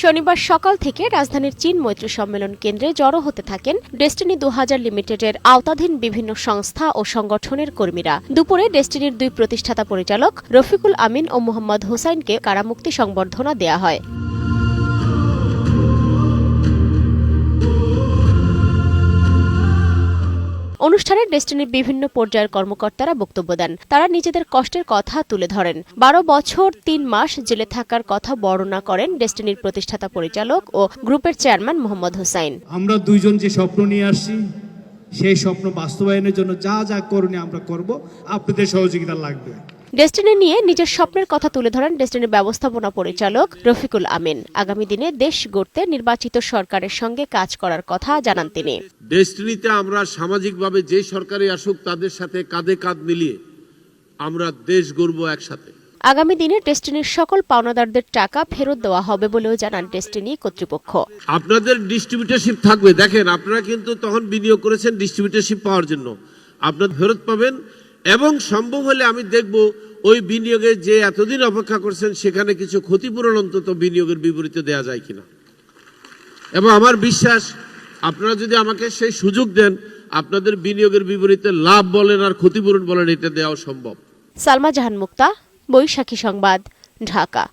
শনিবার সকাল থেকে রাজধানীর চীন মৈত্রী সম্মেলন কেন্দ্রে জড়ো হতে থাকেন ডেস্টিনি দু হাজার লিমিটেডের আওতাধীন বিভিন্ন সংস্থা ও সংগঠনের কর্মীরা। দুপুরে ডেস্টিনির দুই প্রতিষ্ঠাতা পরিচালক রফিকুল আমিন ও মোহাম্মদ হোসাইনকে কারামুক্তি সংবর্ধনা দেয়া হয়। অনুষ্ঠানে ডেস্টিনির বিভিন্ন পর্যায়ের কর্মকর্তারা বক্তব্য দেন। তারা নিজেদের কষ্টের কথা তুলে ধরেন। বারো বছর, তিন মাস জেলে থাকার কথা বর্ণনা করেন ডেস্টিনির প্রতিষ্ঠাতা পরিচালক ও গ্রুপের চেয়ারম্যান মোহাম্মদ হোসাইন। আমরা দুইজন যে স্বপ্ন নিয়ে আসছি, সেই স্বপ্ন বাস্তবায়নের জন্য যা যা করণীয় আমরা করব, আপনাদের সহযোগিতা লাগবে। ডেস্টিনি নিয়ে নিজের স্বপ্নের কথা তুলে ধরেন ডেস্টিনির ব্যবস্থাপনা পরিচালক রফিকুল আমিন। আগামী দিনে দেশ গড়তে নির্বাচিত সরকারের সঙ্গে কাজ করার কথা জানান তিনি। ডেস্টিনিতে আমরা সামাজিকভাবে যে সরকারি আসুক তাদের সাথে কাঁধে কাঁধ মিলিয়ে আমরা দেশ গড়ব একসাথে। আগামী দিনে ডেস্টিনির সকল পাওনাদারদের টাকা ফেরত দেওয়া হবে বলেও জানান ডেস্টিনি কর্তৃপক্ষ। আপনাদের ডিস্ট্রিবিউটারশিপ থাকবে। দেখেন আপনারা কিন্তু তখন বিনিয়োগ করেছেন ডিস্ট্রিবিউটারশিপ পাওয়ার জন্য। আপনার ফেরত পাবেন এবং সম্ভব হলে আমি দেখব ওই বিনিয়োগে যে এতদিন অপেক্ষা করছেন, সেখানে কিছু ক্ষতিপূরণ অন্তত বিনিয়োগের বিপরীতে দেয়া যায় কিনা। এবং আমার বিশ্বাস, আপনারা যদি আমাকে সেই সুযোগ দেন, আপনাদের বিনিয়োগের বিপরীতে লাভ বলেন আর ক্ষতিপূরণ বলেন, এটা দেওয়া সম্ভব। সালমা জাহান মুক্তা, বৈশাখী সংবাদ, ঢাকা।